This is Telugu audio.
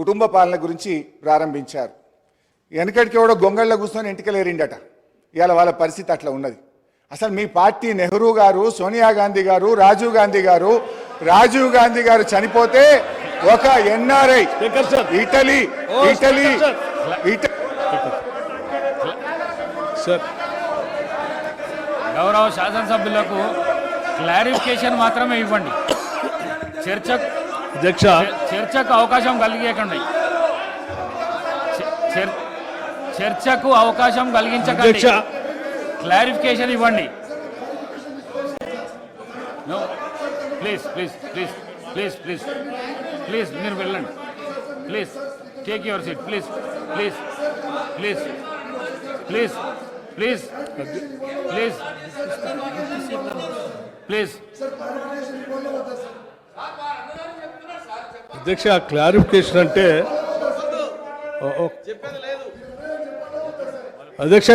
కుటుంబ పాలన గురించి ప్రారంభించారు. వెనకడికి ఎవడో గొంగళ్ళ కూర్చొని ఇంటికెళ్ళేరిండట ఇవాళ వాళ్ళ పరిస్థితి అట్లా ఉన్నది. అసలు మీ పార్టీ నెహ్రూ గారు సోనియా గాంధీ గారు రాజీవ్ గాంధీ గారు రాజీవ్ గాంధీ గారు చనిపోతే ఒక ఎన్ఆర్ఐ. ఇటలీ ఇటలీ గౌరవ శాసనసభ్యులకు క్లారిఫికేషన్ మాత్రమే ఇవ్వండి. చర్చ అధ్యక్ష. చర్చకు అవకాశం చర్- చర్చకు అవకాశం కలిగించకండి. క్లారిఫికేషన్ ఇవ్వండి. Please please please please please. Please మీరు వెళ్ళండి. Please take your seat. Please please please please please please please. అధ్యక్ష క్లారిఫికేషన్ అంటే అధ్యక్ష